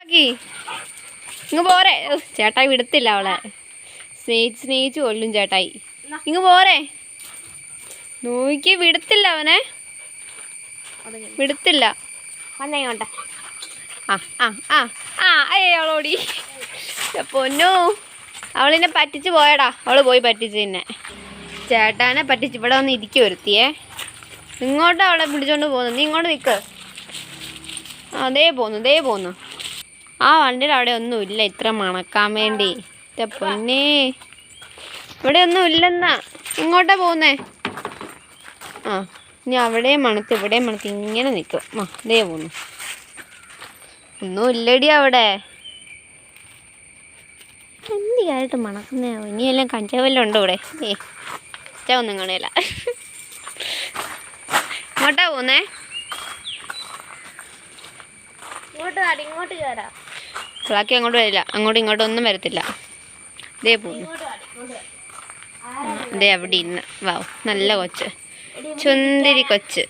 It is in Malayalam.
ഇങ്ങ് പോരെ. ചേട്ടായി വിടത്തില്ല അവളെ. സ്നേഹിച്ച് സ്നേഹിച്ച് കൊല്ലും ചേട്ടായി. ഇങ്ങ് പോരെ. നോക്കി വിടത്തില്ല അവനെ. വിടത്തില്ല. വന്നേങ്ങോട്ടെ ആ ആ ആ ആ അയ്യോളോടി പൊന്നു. അവളിനെ പറ്റിച്ച് പോയടാ. അവൾ പോയി പറ്റിച്ച് പിന്നെ ചേട്ടാനെ പറ്റിച്ച് ഇവിടെ വന്ന് ഇരിക്കും ഒരുത്തിയേ. ഇങ്ങോട്ട് അവളെ പിടിച്ചോണ്ട് പോകുന്നു നീ ഇങ്ങോട്ട് നിൽക്ക് അതേ പോന്നു അതേ പോന്നു. ആ വണ്ടിയുടെ അവിടെ ഒന്നും ഇല്ല. ഇത്ര മണക്കാൻ വേണ്ടി. എന്റെ പൊന്നേ. ഇവിടെ ഒന്നും ഇല്ലെന്നാ. ഇങ്ങോട്ടാ പോകുന്നേ ആ ഇനി അവിടെ മണത്ത് ഇവിടെയും മണത്ത് ഇങ്ങനെ നിൽക്കും ആ ദേ പോന്നു. ഒന്നും ഇല്ലടി അവിടെ. എന്തിയായിട്ട് മണക്കുന്നേ? ഇനിയെല്ലാം കഞ്ചാവെല്ലാം ഉണ്ടോ ഇവിടെ? ഏ ഒന്നും കാണില്ല ഇങ്ങോട്ടാ പോന്നേ ഇങ്ങോട്ട് ഇങ്ങോട്ട് കയറാം ബാക്കി അങ്ങോട്ട് വരില്ല. അങ്ങോട്ടും ഇങ്ങോട്ടും ഒന്നും വരത്തില്ല. ദേ പോകുന്നു ദേ അവിടെ ഇന്ന്. വാവ് നല്ല കൊച്ച്. ചുന്തിരി കൊച്ച്.